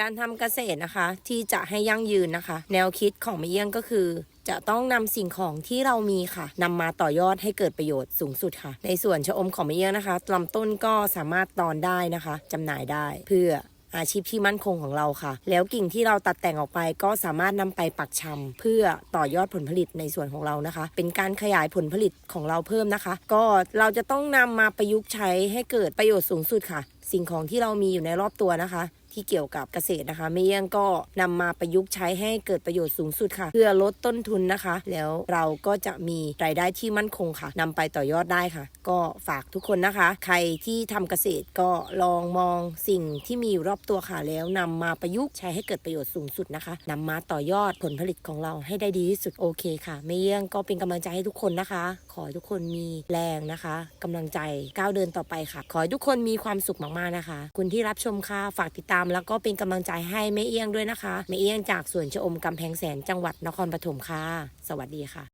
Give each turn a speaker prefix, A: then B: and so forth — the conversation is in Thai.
A: การทำเกษตรนะคะที่จะให้ยั่งยืนนะคะ แนวคิดของมะเอี้ยงก็คือ จะต้องนำสิ่งของที่เรามีค่ะนำมาต่อยอดให้เกิดประโยชน์สูงสุดค่ะ ในส่วนชะอมของมะเอี้ยงนะคะลำต้นก็สามารถตอนได้นะคะจำหน่ายได้เพื่ออาชีพที่มั่นคงของเราค่ะ แล้วกิ่งที่เราตัดแต่งออกไปก็สามารถนำไปปักชำเพื่อต่อยอดผลผลิตในส่วนของเรานะคะ เป็นการขยายผลผลิตของเราเพิ่มนะคะ ก็เราจะต้องนำมาประยุกต์ใช้ให้เกิดประโยชน์สูงสุดค่ะ สิ่งของที่เรามีอยู่ในรอบตัวนะคะ ที่เกี่ยวกับเกษตรนะคะไม่เอี้ยงก็นำมาประยุกต์ใช้ให้เกิดประโยชน์สูงสุดค่ะ เพื่อลดต้นทุนนะคะ แล้วเราก็จะมีรายได้ที่มั่นคงค่ะนำไปต่อยอดได้ค่ะ ก็ฝากทุกคนนะคะ ใครที่ทำเกษตรก็ลองมองสิ่งที่มีอยู่รอบตัวค่ะแล้วนำมาประยุกต์ใช้ให้เกิดประโยชน์สูงสุดนะคะนำมาต่อยอดผลผลิตของเราให้ได้ดีที่สุดโอเคค่ะไม่เอี้ยงก็เป็นกำลังใจให้ทุกคนนะคะ อให้ทุกคนมีแรงนะคะกำลังใจก้าวเดินต่อไปค่ะ ขอให้ทุกคนมีความสุขมากๆนะคะ คุณที่รับชมค่ะ ฝากติดตามแล้วก็เป็นกำลังใจให้แม่เอี้ยงด้วยนะคะแม่เอี้ยงจากสวนชะอมกำแพงแสนจังหวัดนครปฐมค่ะ สวัสดีค่ะ